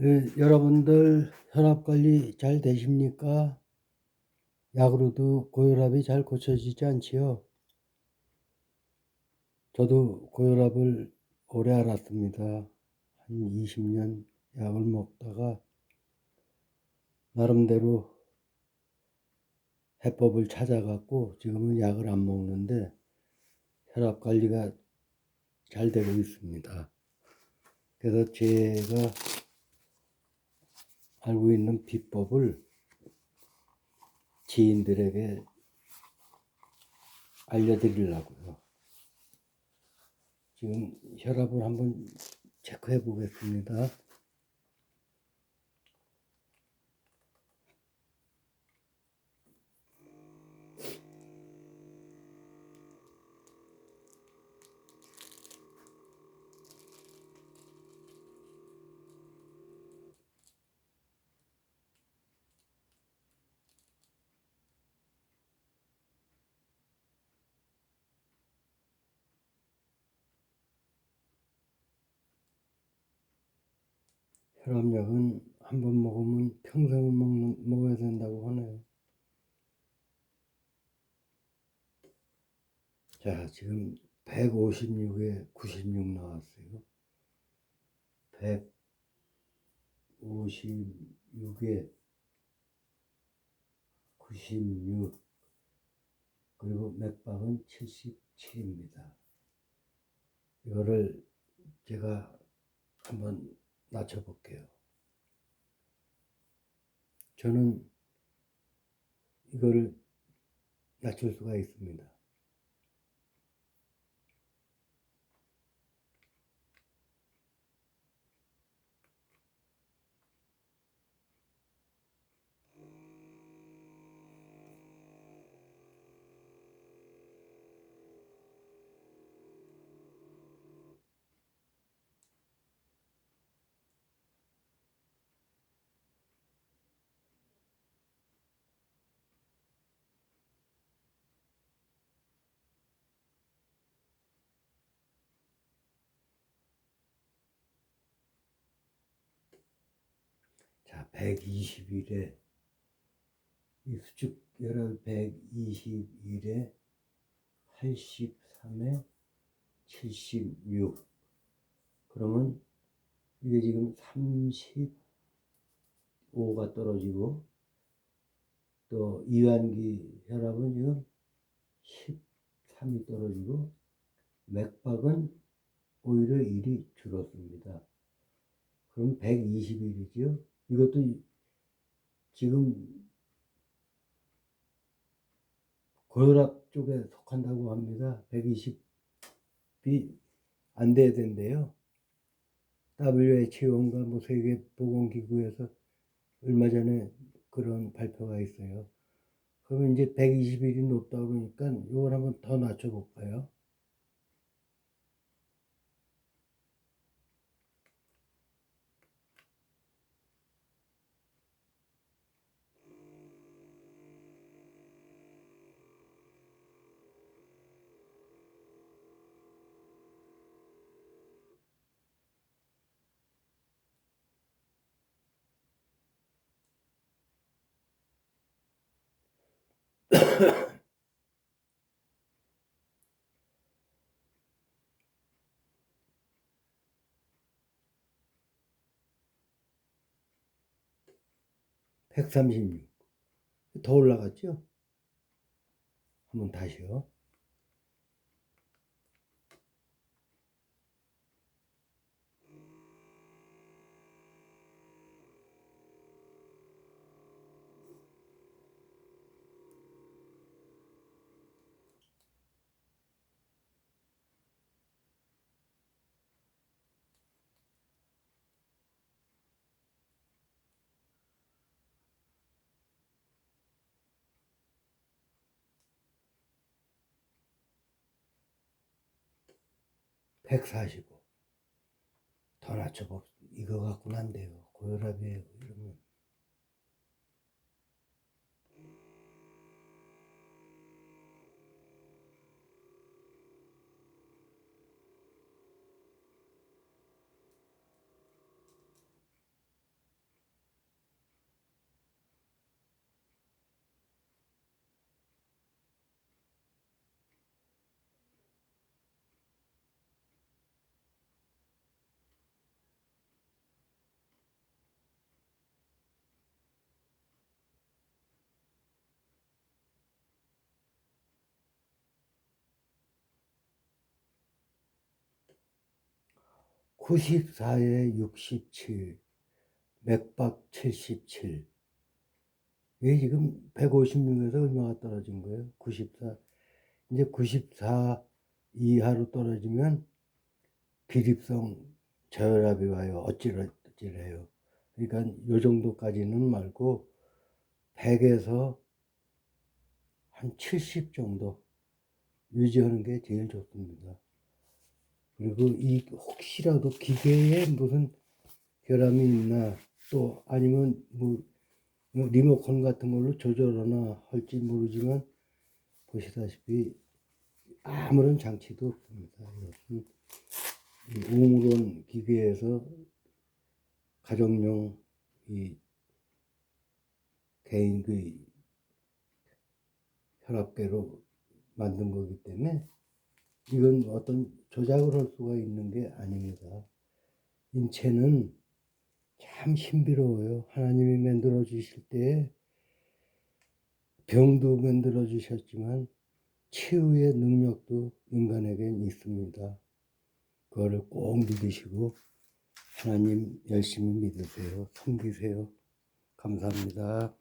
예, 여러분들 혈압 관리 잘 되십니까? 약으로도 고혈압이 잘 고쳐지지 않지요? 저도 고혈압을 오래 앓았습니다. 한 20년 약을 먹다가 나름대로 해법을 찾아갖고 지금은 약을 안 먹는데 혈압 관리가 잘 되고 있습니다. 그래서 제가 알고 있는 비법을 지인들에게 알려드리려고요. 지금 혈압을 한번 체크해 보겠습니다. 혈압약은 한 번 먹으면 평생을 먹는, 먹어야 된다고 하네요. 자, 지금 156에 96 나왔어요. 156에 96 그리고 맥박은 77입니다. 이거를 제가 한번 낮춰볼게요. 저는 이거를 낮출 수가 있습니다. 자, 121에 이 수축 열혈 121에 83에 76 그러면 이게 지금 35가 떨어지고 또 이완기 혈압은 지금 13이 떨어지고 맥박은 오히려 1이 줄었습니다. 그럼 121이죠. 이것도 지금 고혈압 쪽에 속한다고 합니다. 120이 안 돼야 된대요. WHO인가 뭐 세계보건기구에서 얼마 전에 그런 발표가 있어요. 그러면 이제 121이 높다 그러니까 이걸 한번 더 낮춰볼까요? (136) 더 올라갔죠? 한번 다시요. (145) 더 낮춰보 이거 갖고는 안 돼요. 고혈압이에요. 이러면 94에 67, 맥박 77. 이게 지금 156에서 얼마가 떨어진 거예요? 94. 이제 94 이하로 떨어지면 비립성 저혈압이 와요. 어찌어찌래요. 그러니까 요 정도까지는 말고 100에서 한 70 정도 유지하는 게 제일 좋습니다. 그리고 이 혹시라도 기계에 무슨 결함이 있나 또 아니면 뭐, 뭐 리모컨 같은 걸로 조절하나 할지 모르지만 보시다시피 아무런 장치도 없습니다. 이것은 이 우물원 기계에서 가정용 이 개인 그 혈압계로 만든 거기 때문에 이건 어떤 조작을 할 수가 있는 게 아닙니다. 인체는 참 신비로워요. 하나님이 만들어 주실 때 병도 만들어 주셨지만 치유의 능력도 인간에겐 있습니다. 그거를 꼭 믿으시고 하나님 열심히 믿으세요. 섬기세요. 감사합니다.